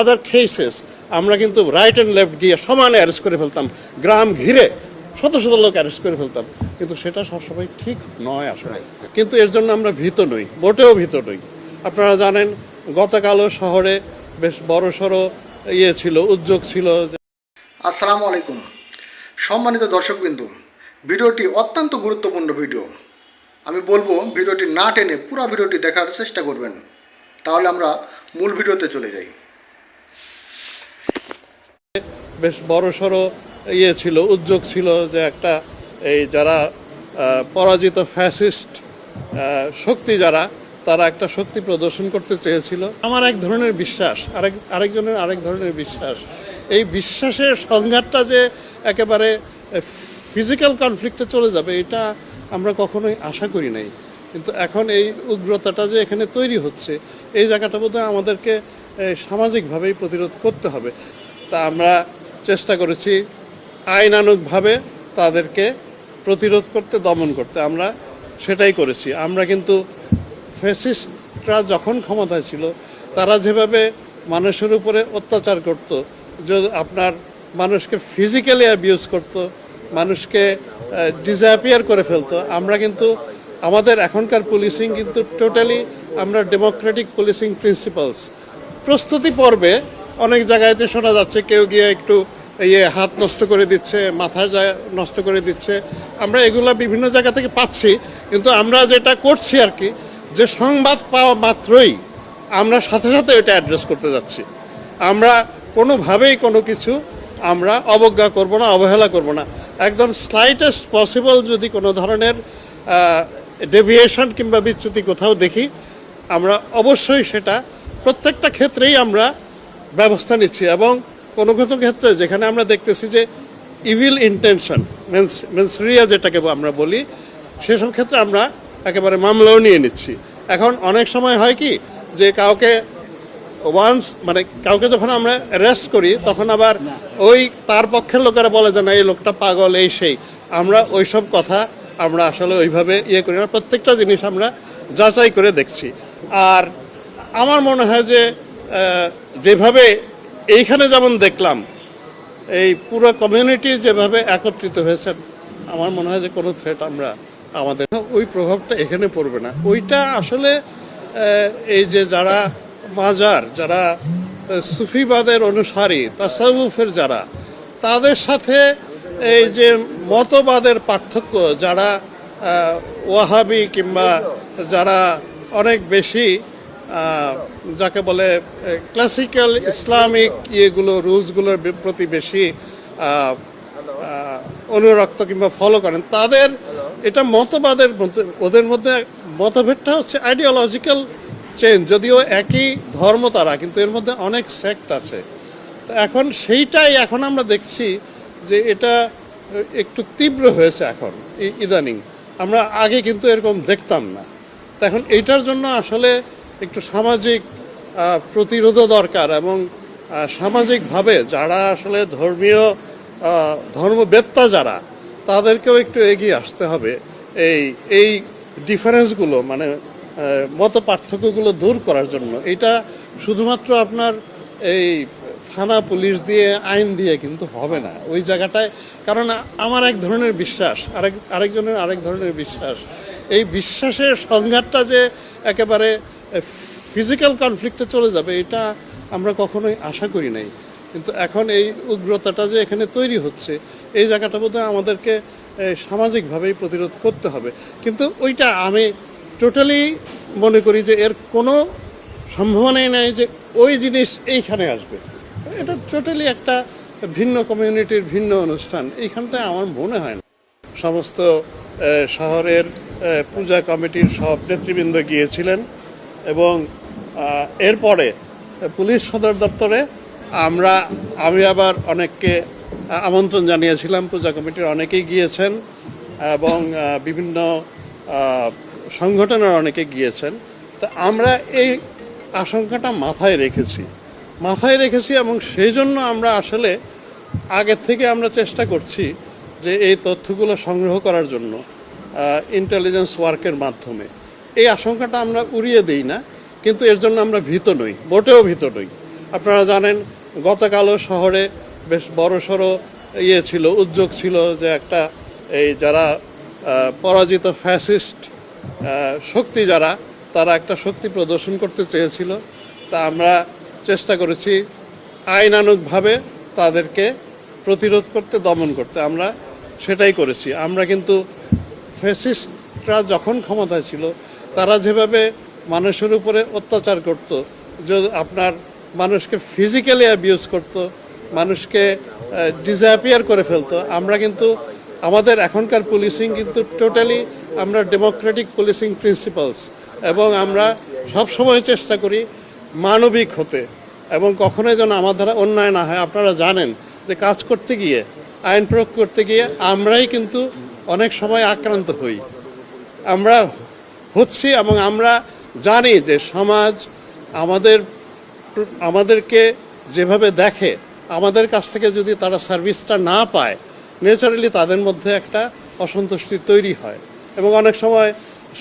আদার cases আমরা কিন্তু right and left গিয়ে সমানে অ্যারেস্ট করে ফেলতাম। গ্রাম ঘিরে শত শত লোক অ্যারেস্ট করে ফেলতাম। কিন্তু সেটা সবসময় ঠিক নয় আসলে। কিন্তু এর জন্য আমরা ভীত নই, মোটেও ভীত নই। আপনারা জানেন, গতকালও শহরে বেশ বড় সড়ো ইয়ে ছিল, উদ্যোগ ছিল আসসালামু আলাইকুম। সম্মানিত দর্শকবিন্দু, ভিডিওটি অত্যন্ত গুরুত্বপূর্ণ ভিডিও। আমি বলব, ভিডিওটি না টেনে পুরো ভিডিওটি দেখার চেষ্টা করবেন। তাহলে আমরা মূল ভিডিওতে চলে যাই। বেশ বড় সড়ো ইয়ে ছিল, উদ্যোগ ছিল যে একটা এই যারা পরাজিত ফ্যাসিস্ট শক্তি যারা, তারা একটা শক্তি প্রদর্শন করতে চেয়েছিল। আমার এক ধরনের বিশ্বাস, আরেক, আরেকজনের আরেক ধরনের বিশ্বাস। এই বিশ্বাসের সংঘাতটা যে একেবারে ফিজিক্যাল কনফ্লিক্টে চলে যাবে, এটা আমরা কখনোই আশা করি নাই। কিন্তু এখন এই উগ্রতাটা যে এখানে তৈরি হচ্ছে, এই জায়গাটা বোধহয় আমাদেরকে সামাজিকভাবেই প্রতিরোধ করতে হবে। তা আমরা চেষ্টা করেছি আইনানুগভাবে তাদেরকে প্রতিরোধ করতে, দমন করতে। আমরা সেটাই করেছি। আমরা কিন্তু ফেসিস্টরা যখন ক্ষমতায় ছিল, তারা যেভাবে মানুষের উপরে অত্যাচার করত, যে আপনার মানুষকে ফিজিক্যালি অ্যাবিউজ করত, মানুষকে ডিসঅ্যাপিয়ার করে ফেলতো, আমরা কিন্তু আমাদের এখনকার পুলিশিং কিন্তু টোটালি আমরা ডেমোক্রেটিক পুলিশিং প্রিন্সিপালস প্রস্তুতি পর্বে অনেক জায়গায়তে শোনা যাচ্ছে কেউ গিয়ে একটু ইয়ে হাত নষ্ট করে দিচ্ছে জায়গা নষ্ট করে দিচ্ছে। আমরা এগুলা বিভিন্ন জায়গা থেকে পাচ্ছি, কিন্তু আমরা যেটা করছি আর কি, যে সংবাদ পাওয়া মাত্রই আমরা সাথে সাথে এটা অ্যাড্রেস করতে যাচ্ছি। আমরা কোনোভাবেই কোনো কিছু আমরা অবজ্ঞা করব না, অবহেলা করব না। একদম স্লাইটেস্ট পসিবল যদি কোনো ধরনের ডেভিয়েশন কিংবা বিচ্যুতি কোথাও দেখি, আমরা অবশ্যই সেটা প্রত্যেকটা ক্ষেত্রেই আমরা ব্যবস্থা নিচ্ছি এবং কোনো কোনো ক্ষেত্রে যেখানে আমরা দেখতেছি যে ইভিল ইন্টেনশন মিন্স মিন্স রিয়া যেটাকে আমরা বলি সেসব ক্ষেত্রে আমরা একেবারে মামলাও নিয়ে নিচ্ছি। এখন অনেক সময় হয় কি যে কাউকে ওয়ান্স মানে কাউকে যখন আমরা অ্যারেস্ট করি তখন আবার ওই তার পক্ষের লোকেরা বলে যে না এই লোকটা পাগল এই সেই। আমরা ওইসব কথা আমরা আসলে ওইভাবে ইয়ে করি না। প্রত্যেকটা জিনিস আমরা যাচাই করে দেখছি। আর আমার মনে হয় যে যেভাবে এইখানে যেমন দেখলাম, এই পুরো কমিউনিটি যেভাবে একত্রিত হয়েছেন আমার মনে হয় যে কোনো থ্রেট আমরা আমাদের ওই প্রভাবটা এখানে পড়বে না। ওইটা আসলে এই যে যারা মাজার, যারা সুফিবাদের অনুসারী, তাসাউফের যারা, তাদের সাথে এই যে মতবাদের পার্থক্য, যারা ওয়াহাবি কিংবা যারা অনেক বেশি যাকে বলে ক্লাসিক্যাল ইসলামিক ইয়েগুলো, রুলসগুলোর প্রতি বেশি অনুরক্ত কিংবা ফলো করেন। তাদের এটা মতবাদের মধ্যে, ওদের মধ্যে মতভেদটা হচ্ছে আইডিওলজিক্যাল চেঞ্জ যদিও একই ধর্ম তারা, কিন্তু এর মধ্যে অনেক সেক্ট আছে। তো এখন সেইটাই এখন আমরা দেখছি যে এটা একটু তীব্র হয়েছে এখন ইদানিং। আমরা আগে কিন্তু এরকম দেখতাম না। তো এখন এইটার জন্য আসলে একটু সামাজিক প্রতিরোধও দরকার এবং সামাজিকভাবে যারা আসলে ধর্মীয় ধর্মবেত্তা যারা, তাদেরকেও একটু এগিয়ে আসতে হবে। এই এই ডিফারেন্সগুলো মানে মত পার্থক্যগুলো দূর করার জন্য। এটা শুধুমাত্র আপনার এই থানা পুলিশ দিয়ে, আইন দিয়ে কিন্তু হবে না। ওই জায়গাটায়, কারণ আমার এক ধরনের বিশ্বাস, আরেক, আরেকজনের আরেক ধরনের বিশ্বাস। এই বিশ্বাসের সংঘাতটা যে একেবারে ফিজিক্যাল কনফ্লিক্টে চলে যাবে, এটা আমরা কখনোই আশা করি নাই। কিন্তু এখন এই উগ্রতাটা যে এখানে তৈরি হচ্ছে, এই জায়গাটা বোধহয় আমাদেরকে সামাজিকভাবেই প্রতিরোধ করতে হবে। কিন্তু ওইটা আমি টোটালি মনে করি যে এর কোনো সম্ভাবনাই নাই যে ওই জিনিস এইখানে আসবে। এটা টোটালি একটা ভিন্ন কমিউনিটির ভিন্ন অনুষ্ঠান, এইখানটায় আমার মনে হয় না। সমস্ত শহরের পূজা কমিটির সব নেতৃবৃন্দ গিয়েছিলেন এবং এরপরে পুলিশ সদর দপ্তরে আমরা, আমি আবার অনেককে আমন্ত্রণ জানিয়েছিলাম। পূজা কমিটির অনেকেই গিয়েছেন এবং বিভিন্ন সংগঠনের অনেকে গিয়েছেন। তা আমরা এই আশঙ্কাটা মাথায় রেখেছি। মাথায় রেখেছি এবং সেই জন্য আমরা আসলে আগের থেকে আমরা চেষ্টা করছি যে এই তথ্যগুলো সংগ্রহ করার জন্য ইন্টেলিজেন্স ওয়ার্কের মাধ্যমে। এই আশঙ্কাটা আমরা উড়িয়ে দিই না, কিন্তু এর জন্য আমরা ভীত নই, মোটেও ভীত নই। আপনারা জানেন, গতকালও শহরে বেশ বড় সড়ো ইয়ে ছিল, উদ্যোগ ছিল যে একটা, এই যারা পরাজিত ফ্যাসিস্ট শক্তি যারা, তারা একটা শক্তি প্রদর্শন করতে চেয়েছিল। তা আমরা চেষ্টা করেছি আইনানুগভাবে তাদেরকে প্রতিরোধ করতে, দমন করতে। আমরা সেটাই করেছি। আমরা কিন্তু ফ্যাসিস্টরা যখন ক্ষমতায় ছিল তারা যেভাবে মানুষের উপরে অত্যাচার করত, যে আপনার মানুষকে ফিজিক্যালি অ্যাবিউজ করত, মানুষকে ডিসঅ্যাপিয়ার করে ফেলতো, আমরা কিন্তু, আমাদের এখনকার পুলিশিং কিন্তু টোটালি আমরা ডেমোক্রেটিক পুলিশিং প্রিন্সিপালস এবং আমরা সব সময় চেষ্টা করি মানবিক হতে এবং কখনোই যেন আমার দ্বারা অন্যায় না হয়। আপনারা জানেন যে কাজ করতে গিয়ে, আইন প্রয়োগ করতে গিয়ে আমরাই কিন্তু অনেক সময় আক্রান্ত হই। আমরা হচ্ছি এবং আমরা জানি যে সমাজ আমাদের, আমাদেরকে যেভাবে দেখে, আমাদের কাছ থেকে যদি তারা সার্ভিসটা না পায় ন্যাচারালি তাদের মধ্যে একটা অসন্তুষ্টি তৈরি হয়। এবং অনেক সময়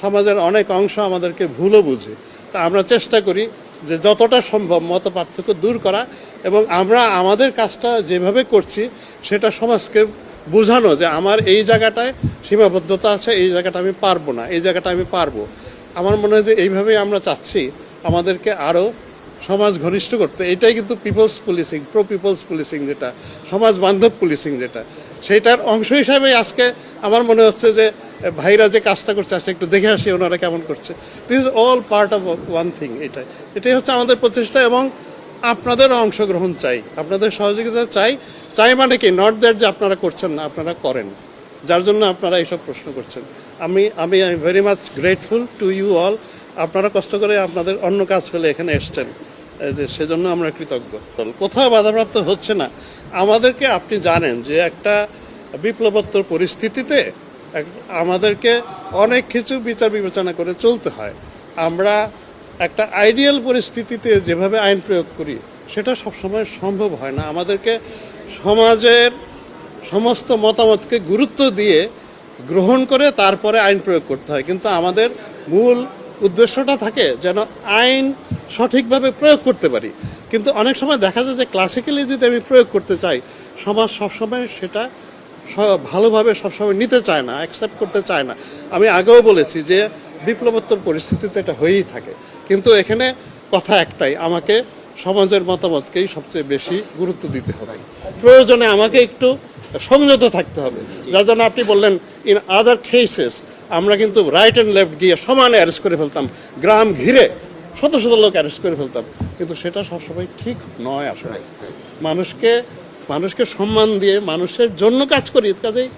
সমাজের অনেক অংশ আমাদেরকে ভুলও বুঝে। তা আমরা চেষ্টা করি যে যতটা সম্ভব মত পার্থক্য দূর করা এবং আমরা আমাদের কাজটা যেভাবে করছি, সেটা সমাজকে বোঝানো যে আমার এই জায়গাটায় সীমাবদ্ধতা আছে, এই জায়গাটা আমি পারব না, এই জায়গাটা আমি পারব। আমার মনে হয় যে এইভাবেই আমরা চাচ্ছি আমাদেরকে আরও সমাজ ঘনিষ্ঠ করতে। এটাই কিন্তু people's policing pro people's policing যেটা, সমাজ বান্ধব পুলিশিং যেটা। সেইটার অংশ হিসাবে আজকে আমার মনে হচ্ছে যে ভাইরা যে কাজটা করছে, আজকে একটু দেখে আসি ওনারা কেমন করছে। This all part of one thing এটা এটাই হচ্ছে আমাদের প্রচেষ্টা এবং আপনাদেরও অংশগ্রহণ চাই, আপনাদের সহযোগিতা চাই। চাই মানে কি? নট দ্যাট যে আপনারা করছেন না, আপনারা করেন। যার জন্য আপনারা এইসব প্রশ্ন করছেন। আমি আমি I very much grateful to you all আপনারা কষ্ট করে আপনাদের অন্য কাজ ফেলে এখানে এসছেন। যে সেজন্য আমরা কৃতজ্ঞ। কোথাও বাধাপ্রাপ্ত হচ্ছে না। আমাদেরকে আপনি জানেন যে একটা বিপ্লবোত্তর পরিস্থিতিতে আমাদেরকে অনেক কিছু বিচার বিবেচনা করে চলতে হয়। আমরা একটা আইডিয়াল পরিস্থিতিতে যেভাবে আইন প্রয়োগ করি, সেটা সবসময় সম্ভব হয় না। আমাদেরকে সমাজের সমস্ত মতামতকে গুরুত্ব দিয়ে গ্রহণ করে তারপরে আইন প্রয়োগ করতে হয়। কিন্তু আমাদের মূল উদ্দেশ্যটা থাকে যেন আইন সঠিকভাবে প্রয়োগ করতে পারি। কিন্তু অনেক সময় দেখা যায় যে ক্লাসিক্যালি যদি আমি প্রয়োগ করতে চাই, সমাজ সবসময় সেটা ভালোভাবে সবসময় নিতে চায় না অ্যাকসেপ্ট করতে চায় না। আমি আগেও বলেছি যে বিপ্লবোত্তর পরিস্থিতিতে এটা হয়েই থাকে। কিন্তু এখানে কথা একটাই, আমাকে সমাজের মতামতকেই সবচেয়ে বেশি গুরুত্ব দিতে হবে। প্রয়োজনে আমাকে একটু সংযত থাকতে হবে। যার জন্য আপনি বললেন ইন আদার কেসেস আমরা কিন্তু রাইট অ্যান্ড লেফট গিয়ে সমানে অ্যারেস্ট করে ফেলতাম। গ্রাম ঘিরে শত শত লোক অ্যারেস্ট করে ফেলতাম। কিন্তু সেটা সবসময় ঠিক নয় আসলে। মানুষকে মানুষকে সম্মান দিয়ে মানুষের জন্য কাজ করি, কাজেই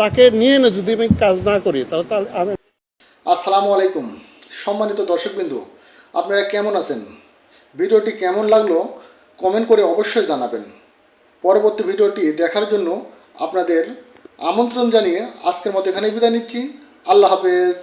তাকে নিয়ে না যদি আমি কাজ না করি, তাহলে তাহলে আমি আসসালামু আলাইকুম। সম্মানিত দর্শকবৃন্দু, আপনারা কেমন আছেন? ভিডিওটি কেমন লাগল কমেন্ট করে অবশ্যই জানাবেন। পরবর্তী ভিডিওটি দেখার জন্য আপনাদের আমন্ত্রণ জানিয়ে আজকের মতো এখানেই বিদায় নিচ্ছি। আল্লাহ হাফেজ।